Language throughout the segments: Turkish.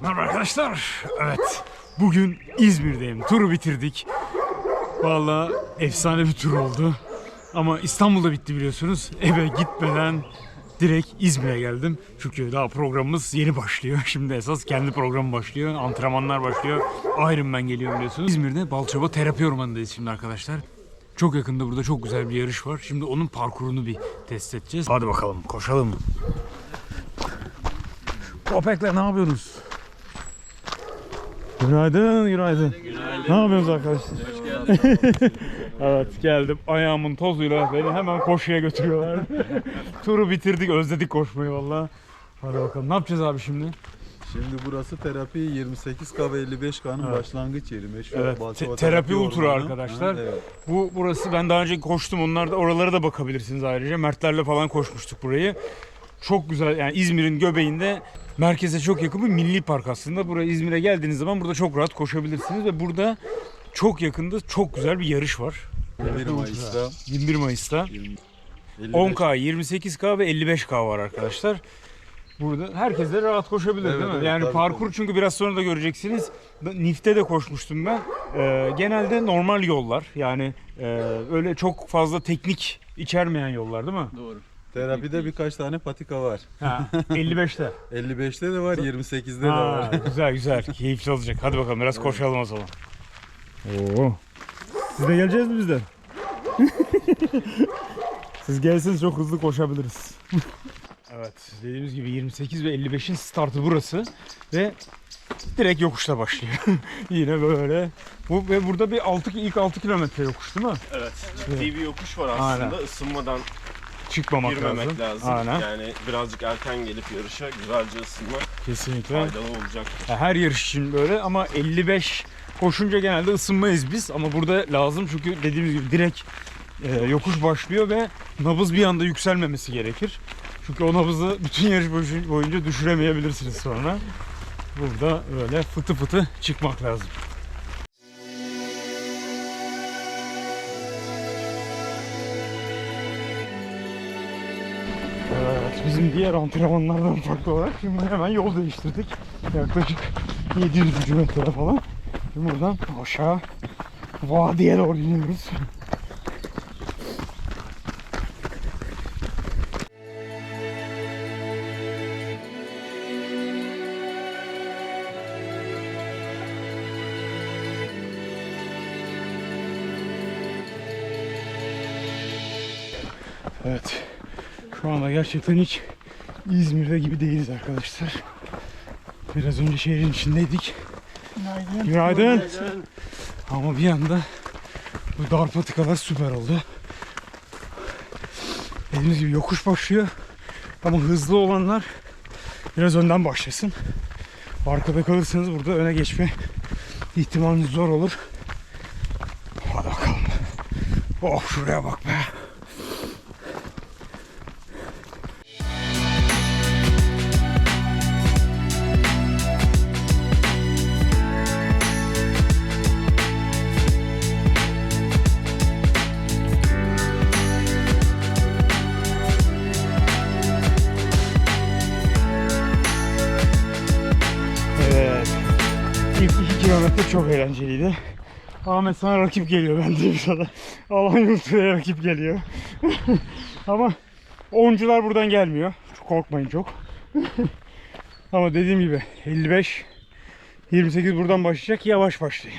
Merhaba arkadaşlar. Evet. Bugün İzmir'deyim. Turu bitirdik. Vallahi efsane bir tur oldu. Ama İstanbul'da bitti biliyorsunuz. Eve gitmeden direkt İzmir'e geldim. Çünkü daha programımız yeni başlıyor. Şimdi esas kendi programı başlıyor. Antrenmanlar başlıyor. Iron Man geliyor biliyorsunuz. İzmir'de Balçova Terapi Ormanı'ndayız şimdi arkadaşlar. Çok yakında burada çok güzel bir yarış var. Şimdi onun parkurunu bir test edeceğiz. Hadi bakalım koşalım. Köpekler ne yapıyorsunuz? Günaydın, günaydın. Ne yapıyorsunuz arkadaşlar? evet geldim. Ayağımın tozuyla beni hemen koşuya götürüyorlar. Turu bitirdik, özledik koşmayı valla. Hadi bakalım. Ne yapacağız abi şimdi? Şimdi burası terapi 28K ve 55K'nın Evet. başlangıç yeri. Meşhur Evet, te- terapi ultra ormanı. arkadaşlar. Ha, evet. Bu burası ben daha önce koştum. Onlar da oralara da bakabilirsiniz ayrıca. Mertlerle falan koşmuştuk burayı. Çok güzel yani İzmir'in göbeğinde merkeze çok yakın bir milli park aslında. Buraya İzmir'e geldiğiniz zaman burada çok rahat koşabilirsiniz ve burada çok yakında çok güzel bir yarış var. 21 Mayıs'ta 21 Mayıs'ta 20 10K, 28K ve 55K var arkadaşlar. Burada herkes de rahat koşabilir Evet, değil mi? evet, yani parkur çünkü biraz sonra da göreceksiniz. Nif'te de koşmuştum ben. Ee, genelde normal yollar. Yani e, öyle çok fazla teknik içermeyen yollar değil mi? Doğru. Terapide birkaç tane patika var. Ha, 55'te. 55'te de var, 28'de de Ha, var. güzel güzel. Keyifli olacak. Hadi bakalım biraz koşalım o zaman. Oo. Siz de geleceğiz mi bizden? Siz gelseniz çok hızlı koşabiliriz. evet dediğimiz gibi 28 ve 55'in startı burası ve direkt yokuşta başlıyor. Yine böyle. Bu ve burada bir 6 ilk 6 kilometre yokuş değil mi? Evet. Ciddi bir yokuş var aslında. Aynen. Isınmadan Çıkmamak girmemek lazım. lazım. Aynen. Yani birazcık erken gelip yarışa güzelce ısınmak Kesinlikle. faydalı olacak. Ya Her yarış için böyle ama 55 koşunca genelde ısınmayız biz ama burada lazım çünkü dediğimiz gibi direkt e, yokuş başlıyor ve nabız bir anda yükselmemesi gerekir. Çünkü o nabızı bütün yarış boyu- boyunca düşüremeyebilirsiniz sonra. Burada böyle fıtı fıtı çıkmak lazım. Bizim diğer antrenmanlardan farklı olarak şimdi hemen yol değiştirdik. Yaklaşık 700 metre falan. Şimdi buradan aşağı vadiye doğru iniyoruz. Gerçekten hiç İzmir'de gibi değiliz arkadaşlar. Biraz önce şehrin içindeydik. Günaydın. Ama bir anda bu dar patikalar süper oldu. Dediğimiz gibi yokuş başlıyor. Ama hızlı olanlar biraz önden başlasın. Arkada kalırsanız burada öne geçme ihtimaliniz zor olur. Hadi bakalım. Oh şuraya bak be. Çok eğlenceliydi. Ahmet sana rakip geliyor ben diyeyim sana. Alan Yurtlu'ya rakip geliyor. Ama oncular buradan gelmiyor. Korkmayın çok. Ama dediğim gibi 55 28 buradan başlayacak. Yavaş başlayın.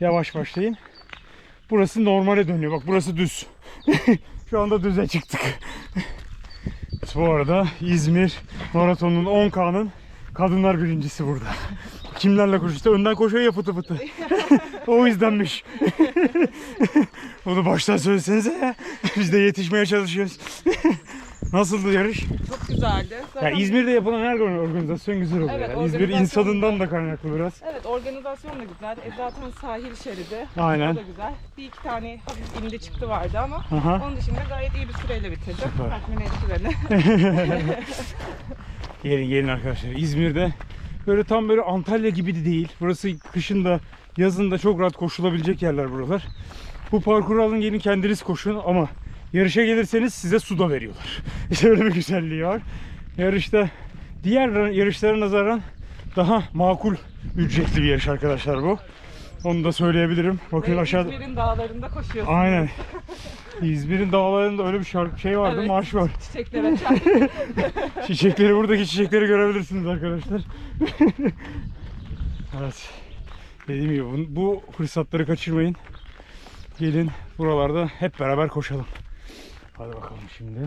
Yavaş başlayın. Burası normale dönüyor. Bak burası düz. Şu anda düze çıktık. Bu arada İzmir Maratonu'nun 10K'nın kadınlar birincisi burada. Kimlerle koşuyor? İşte önden koşuyor ya fıtı fıtı. o yüzdenmiş. Onu baştan söylesenize ya. Biz de yetişmeye çalışıyoruz. Nasıldı yarış? Çok güzeldi. Ya Zaten, İzmir'de yapılan her organizasyon güzel oluyor. Evet, yani. İzmir insanından da kaynaklı biraz. Evet organizasyon da güzel. E, zaten sahil şeridi. Aynen. O da güzel. Bir iki tane hafif indi çıktı vardı ama Aha. onun dışında gayet iyi bir süreyle bitirdim. Süper. Tatmin etti beni. Gelin gelin arkadaşlar. İzmir'de böyle tam böyle Antalya gibi de değil. Burası kışın da yazın da çok rahat koşulabilecek yerler buralar. Bu parkuru alın gelin kendiniz koşun ama yarışa gelirseniz size su da veriyorlar. İşte öyle bir güzelliği var. Yarışta diğer yarışlara nazaran daha makul ücretli bir yarış arkadaşlar bu. Onu da söyleyebilirim. Bakın Ve aşağıda. İzmir'in dağlarında koşuyorsunuz. Aynen. İzmir'in dağlarında öyle bir şarkı şey vardı, Evet. marş var. Çiçeklere çay. Çiçekleri buradaki çiçekleri görebilirsiniz arkadaşlar. evet. Dediğim gibi bu fırsatları kaçırmayın. Gelin buralarda hep beraber koşalım. Hadi bakalım şimdi.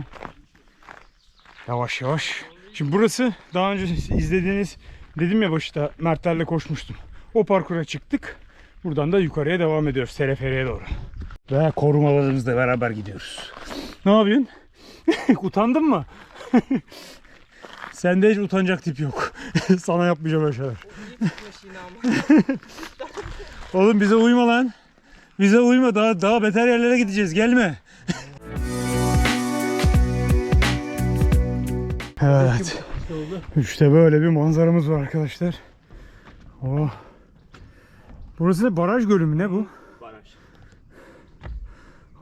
Yavaş yavaş. Şimdi burası daha önce izlediğiniz dedim ya başta Mertlerle koşmuştum. O parkura çıktık. Buradan da yukarıya devam ediyoruz. Teleferiye doğru. Ve korumalarımızla beraber gidiyoruz. Ne yapıyorsun? Utandın mı? Sende hiç utanacak tip yok. Sana yapmayacağım öyle şeyler. Oğlum bize uyma lan. Bize uyma daha daha beter yerlere gideceğiz. Gelme. Evet. İşte böyle bir manzaramız var arkadaşlar. Oh. Burası ne baraj gölü mü ne bu? Baraj.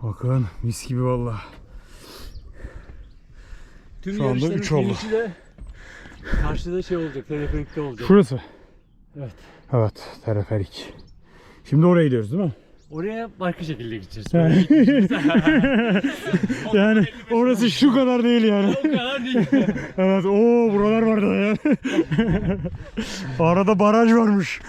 Bakın mis gibi valla. Tüm Şu anda yarışların üç oldu. finişi de karşıda şey olacak, teleferikte olacak. Şurası. Evet. Evet teleferik. Şimdi oraya gidiyoruz değil mi? Oraya başka şekilde gideceğiz. Yani- Yani orası şu kadar değil yani. o kadar değil. Evet o buralar vardı ya. Arada baraj varmış.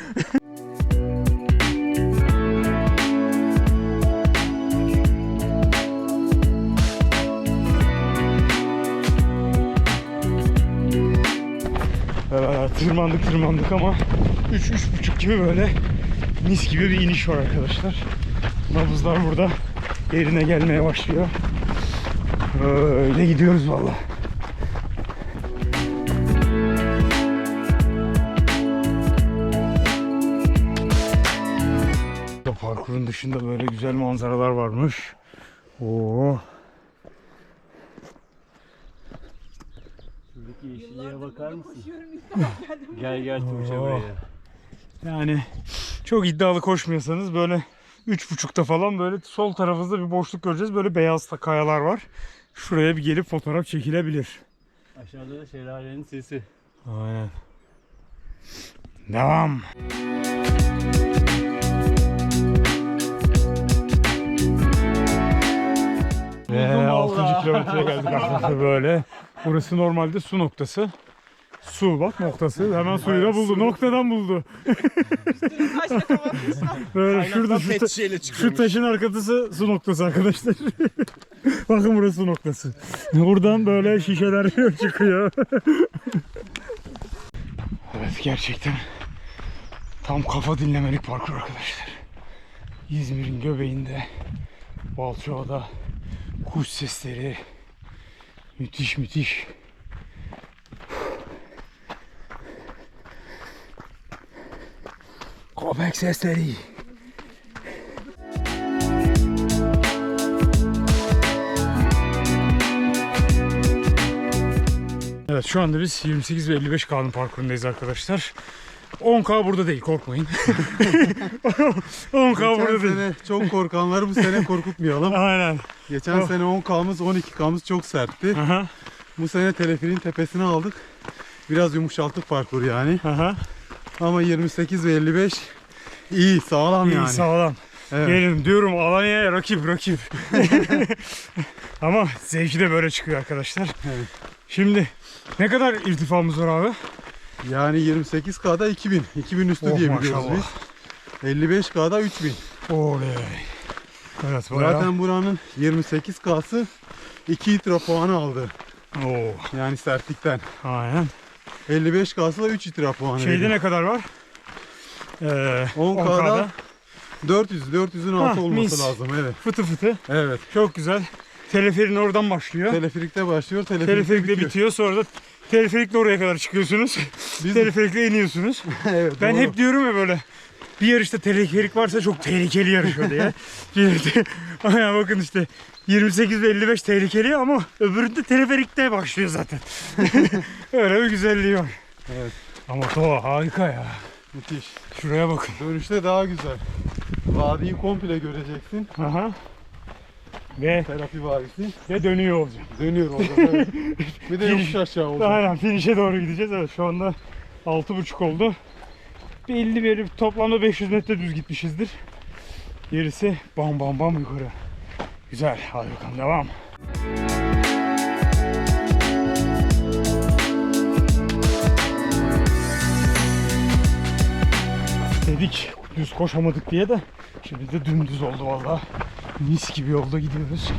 Tırmandık tırmandık ama 3-3.5 gibi böyle mis gibi bir iniş var arkadaşlar. Nabızlar burada yerine gelmeye başlıyor. Öyle gidiyoruz vallahi. Parkurun dışında böyle güzel manzaralar varmış. Oo. Şuradaki yeşilliğe bakar mısın? Gel gel Tuğçe Oo. buraya. Yani çok iddialı koşmuyorsanız böyle üç buçukta falan böyle sol tarafınızda bir boşluk göreceğiz. Böyle beyaz da kayalar var. Şuraya bir gelip fotoğraf çekilebilir. Aşağıda da şelalenin sesi. Aynen. Devam. Ve Buldum 6. valla. kilometreye geldik arkadaşlar böyle. Burası normalde su noktası. Su bak noktası. Hemen suyu da buldu. Noktadan buldu. Böyle şurada şu, ta- şişeyle şu taşın arkası su noktası arkadaşlar. Bakın burası su noktası. Buradan böyle şişeler çıkıyor. evet gerçekten tam kafa dinlemelik parkur arkadaşlar. İzmir'in göbeğinde Balçova'da kuş sesleri müthiş müthiş. Köpek sesleri. Evet şu anda biz 28 ve 55 K'nın parkurundayız arkadaşlar. 10K burada değil korkmayın. 10K Geçen burada değil. sene çok korkanları bu sene korkutmayalım. Aynen. Geçen Oh. sene 10K'mız 12K'mız çok sertti. Aha, Bu sene teleferin tepesine aldık. Biraz yumuşalttık parkur yani. aha. Ama 28 ve 55 iyi sağlam İyi yani. sağlam. Evet. Gelin diyorum Alanya'ya rakip rakip. Ama zevki de böyle çıkıyor arkadaşlar. Evet. Şimdi ne kadar irtifamız var abi? Yani 28K'da 2000. 2000 üstü Oh, diye biliyoruz maşallah. biz. 55K'da 3000. Oley. Evet bayağı. Zaten buranın 28K'sı 2 itra puanı aldı. Oo, Yani sertlikten. aynen. 55K'sı da 3 itra puanı. Şeyde veriyor. ne kadar var? Ee, 10K'da 400 400'ün Ha, altı olması mis. lazım evet. fıtı fıtı. Evet. Çok güzel. Teleferin oradan başlıyor. Teleferikte başlıyor, teleferikte, Teleferikle bitiyor. bitiyor. Sonra da teleferikle oraya kadar çıkıyorsunuz. Biz teleferikle iniyorsunuz. evet, Ben doğru. hep diyorum ya böyle bir yarışta teleferik varsa çok tehlikeli yarış öyle ya. Aya bakın işte 28 ve 55 tehlikeli ama öbüründe teleferikte başlıyor zaten. öyle bir güzelliği var. Evet. Ama doğa harika ya. Müthiş. Şuraya bakın. Dönüşte daha güzel. Vadiyi komple göreceksin. Aha. Ve, Terapi vadisi. ve dönüyor olacağım. Dönüyor orada. Evet. Bir de yokuş aşağı olacak. Aynen finish'e doğru gideceğiz. Evet şu anda 6.30 oldu. Bir 50 verip toplamda 500 metre düz gitmişizdir. Gerisi bam bam bam yukarı. Güzel. Hadi bakalım devam. Dedik düz koşamadık diye de şimdi de dümdüz oldu valla. Mis gibi yolda gidiyoruz.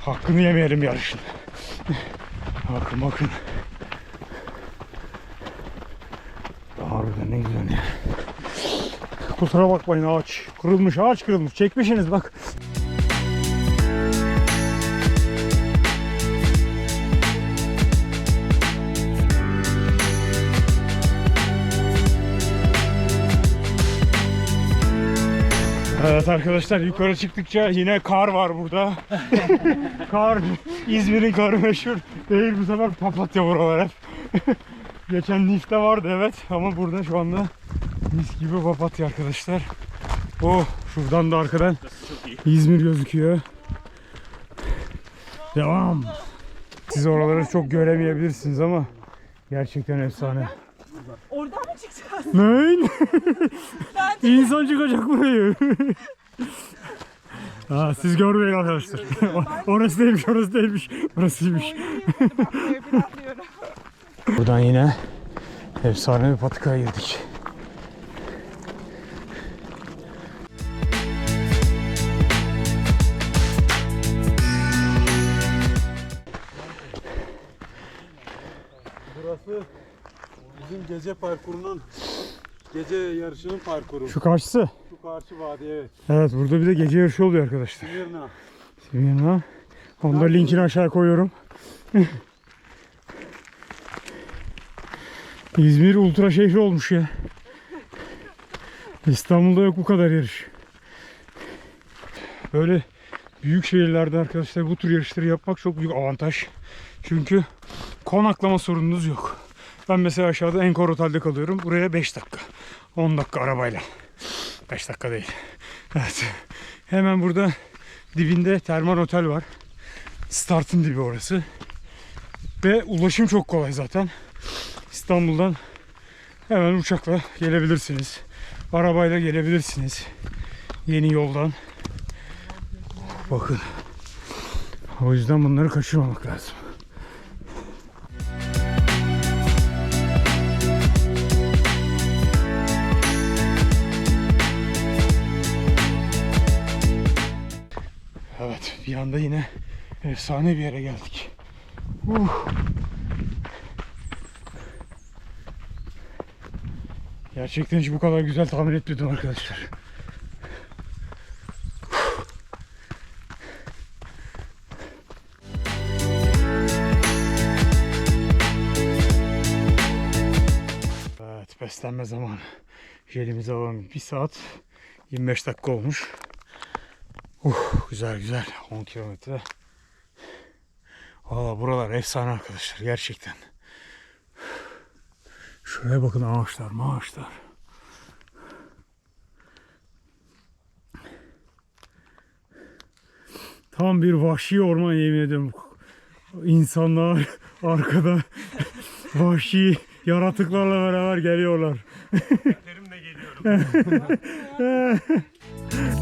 Hakkını yemeyelim yarışın. bakın bakın. Harbiden ne güzel ya. Kusura bakmayın ağaç. Kırılmış ağaç kırılmış. Çekmişsiniz bak. Evet arkadaşlar yukarı çıktıkça yine kar var burada. kar, İzmir'in karı meşhur. Değil bu sefer papatya buralar hep. Geçen Nif'te vardı evet ama burada şu anda mis gibi papatya arkadaşlar. Oh şuradan da arkadan İzmir gözüküyor. Devam. Siz oraları çok göremeyebilirsiniz ama gerçekten efsane. Oradan mı çıkacağız? Ne? İnsan çıkacak burayı. ha, siz görmeyin arkadaşlar. orası değilmiş, orası değilmiş. Burasıymış. Buradan yine efsane bir patikaya girdik. Gece parkurunun gece yarışının parkuru. Şu karşısı. Şu karşı vadi evet. Evet burada bir de gece yarışı oluyor arkadaşlar. Smirna. Simirna. Onu da linkini aşağı koyuyorum. İzmir ultra şehri olmuş ya. İstanbul'da yok bu kadar yarış. Böyle büyük şehirlerde arkadaşlar bu tür yarışları yapmak çok büyük avantaj. Çünkü konaklama sorununuz yok. Ben mesela aşağıda Enkor Otel'de kalıyorum. Buraya 5 dakika. 10 dakika arabayla. 5 dakika değil. Evet. Hemen burada dibinde termal otel var. Start'ın dibi orası. Ve ulaşım çok kolay zaten. İstanbul'dan hemen uçakla gelebilirsiniz. Arabayla gelebilirsiniz. Yeni yoldan. Bakın. O yüzden bunları kaçırmamak lazım. Bir anda yine efsane bir yere geldik. Uh. Gerçekten hiç bu kadar güzel tahmin etmiyordum arkadaşlar. Evet beslenme zamanı. Jelimizi alalım. 1 saat 25 dakika olmuş. Uh, güzel güzel 10 kilometre. Valla buralar efsane arkadaşlar gerçekten. Şuraya bakın ağaçlar ağaçlar. Tam bir vahşi orman yemin ediyorum. İnsanlar arkada vahşi yaratıklarla beraber geliyorlar. Terimle geliyorum.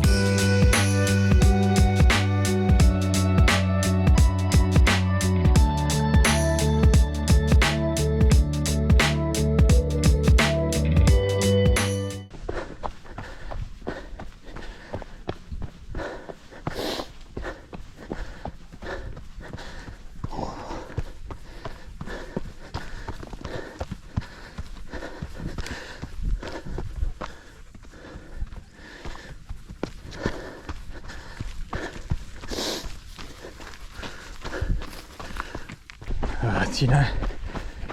Evet yine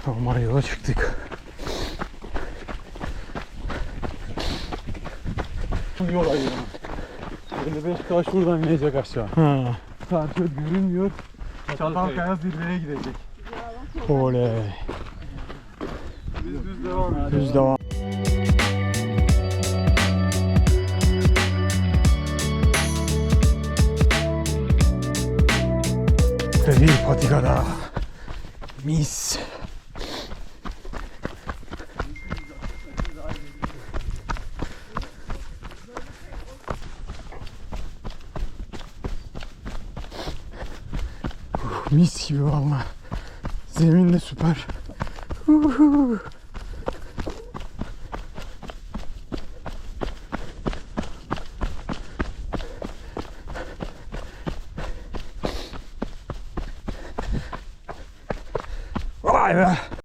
normal yola çıktık. Yol ayrımı. 55 taş buradan inecek aşağı. Ha, Karşı görünmüyor. Çatalkaya zirveye gidecek. oley. Biz düz devam ediyoruz. Düz devam. Ve bir patika daha. Mis. Uf, mis gibi valla. Zemin de süper. Uhuhu.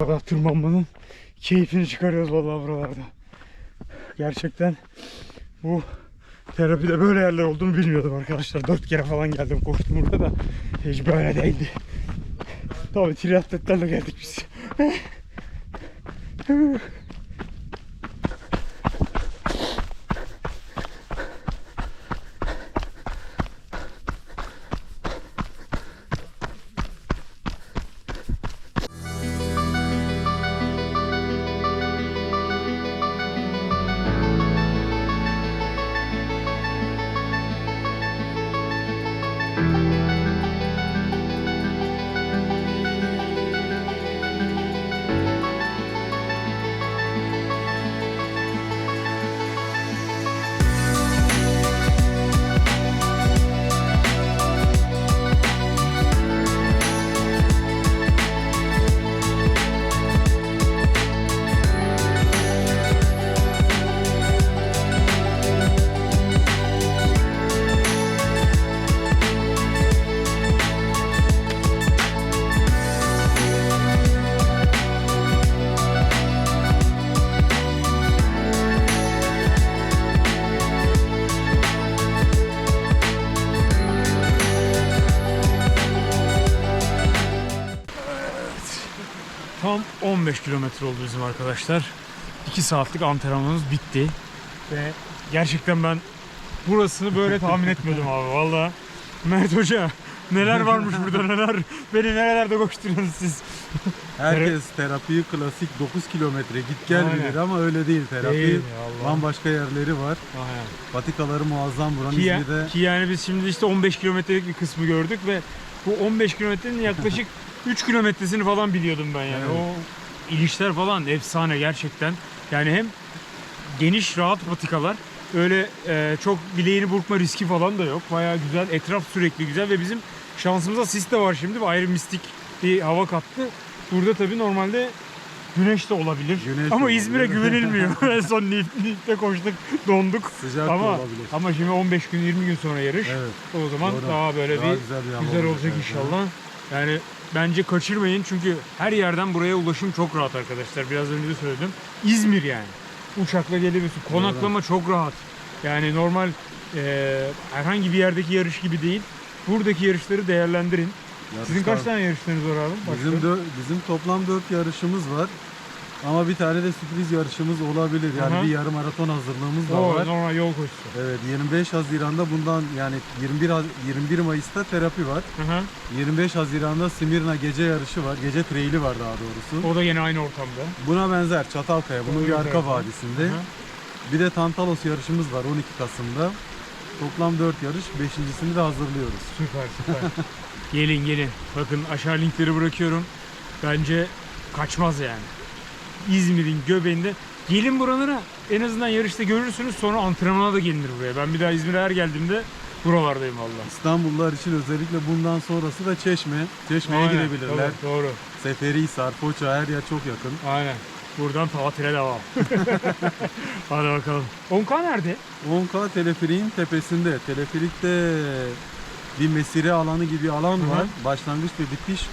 Valla tırmanmanın keyfini çıkarıyoruz vallahi buralarda. Gerçekten bu terapide böyle yerler olduğunu bilmiyordum arkadaşlar. Dört kere falan geldim koştum burada da hiç böyle değildi. Tabii triatletlerle geldik biz. 15 kilometre oldu bizim arkadaşlar. 2 saatlik antrenmanımız bitti. Ve gerçekten ben burasını böyle tahmin etmiyordum abi valla. Mert Hoca neler varmış burada neler. Beni nerelerde koşturuyorsunuz siz. Herkes terapiyi klasik 9 kilometre git gel Aynen. bilir ama öyle değil. Terapi Değil bambaşka yerleri var. Aynen. Patikaları muazzam buranın Ki, İzmir'de. ki yani biz şimdi işte 15 kilometrelik bir kısmı gördük ve bu 15 kilometrenin yaklaşık 3 kilometresini falan biliyordum ben yani. Evet. O ilişler falan efsane gerçekten. Yani hem geniş rahat patikalar öyle e, çok bileğini burkma riski falan da yok. Bayağı güzel. Etraf sürekli güzel ve bizim şansımıza sis de var şimdi. Ayrı mistik bir hava kattı. Burada tabii normalde güneş de olabilir. Güneş Ama. İzmir'e güvenilmiyor. en son Nif'te koştuk, donduk. Sıcak Ama olabilir. ama şimdi 15 gün 20 gün sonra yarış. Evet. O zaman Doğru. daha böyle Daha bir güzel bir güzel olacak inşallah. Yani bence kaçırmayın çünkü her yerden buraya ulaşım çok rahat arkadaşlar. Biraz önce de söyledim. İzmir yani. Uçakla gelebiliyorsun. Konaklama çok rahat. Yani normal e, herhangi bir yerdeki yarış gibi değil. Buradaki yarışları değerlendirin. Sizin kaç tane yarışlarınız var abi? Başka? Bizim, dö- bizim toplam 4 yarışımız var. Ama bir tane de sürpriz yarışımız olabilir. Yani Aha. bir yarım maraton hazırlığımız da var. normal yol koşusu. Evet 25 Haziran'da bundan yani 21 Haz- 21 Mayıs'ta terapi var. Hı hı. 25 Haziran'da Simirna gece yarışı var. Gece traili var daha doğrusu. O da yine aynı ortamda. Buna benzer Çatalkaya. Bunun bir Doğru, arka vadisinde. Bir de Tantalos yarışımız var 12 Kasım'da. Toplam 4 yarış. Beşincisini de hazırlıyoruz. Süper süper. gelin gelin. Bakın aşağı linkleri bırakıyorum. Bence kaçmaz yani. İzmir'in göbeğinde. Gelin buralara en azından yarışta görürsünüz sonra antrenmana da gelinir buraya. Ben bir daha İzmir'e her geldiğimde buralardayım valla. İstanbullular için özellikle bundan sonrası da Çeşme. Çeşme'ye Aynen, girebilirler. Doğru, doğru. Seferihisar, Foça her yer çok yakın. Aynen. Buradan tatile devam. Hadi bakalım. 10K nerede? 10K teleferiğin tepesinde. Teleferikte bir mesire alanı gibi alan var. Başlangıç ve bitiş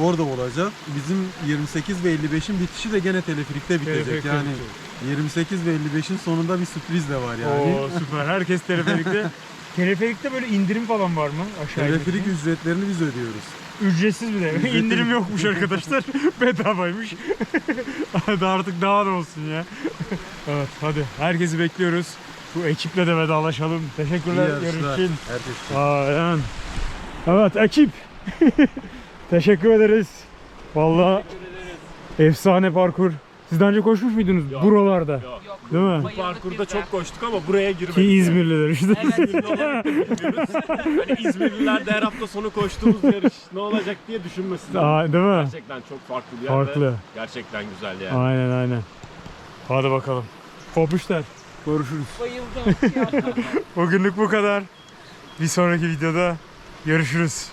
orada olacak. Bizim 28 ve 55'in bitişi de gene teleferikte bitecek. Teleferikte yani bitecek. 28 ve 55'in sonunda bir sürpriz de var yani. Oo süper. Herkes teleferikte. teleferikte böyle indirim falan var mı? Aşağı Teleferik inmek için? ücretlerini biz ödüyoruz. Ücretsiz bir de. Ücretli. İndirim yokmuş arkadaşlar. Bedavaymış. hadi artık daha da olsun ya. evet hadi. Herkesi bekliyoruz. Bu ekiple de vedalaşalım. Teşekkürler yarışlar. yarış için. Herkes için. Aynen. Evet ekip. Teşekkür ederiz. Vallahi efsane parkur. Siz daha önce koşmuş muydunuz buralarda? Yok. Değil mi? Bu parkurda çok koştuk ama buraya girmedik. Ki İzmirliler işte. İzmirli olarak da bilmiyoruz. Hani İzmirliler de her hafta sonu koştuğumuz yarış ne olacak diye düşünmesin. Aa, değil mi? Gerçekten çok farklı bir yer Farklı. ve gerçekten güzel yani. Aynen aynen. Hadi bakalım. Kopuşlar. Görüşürüz. Bayıldım. Bugünlük bu kadar. Bir sonraki videoda görüşürüz.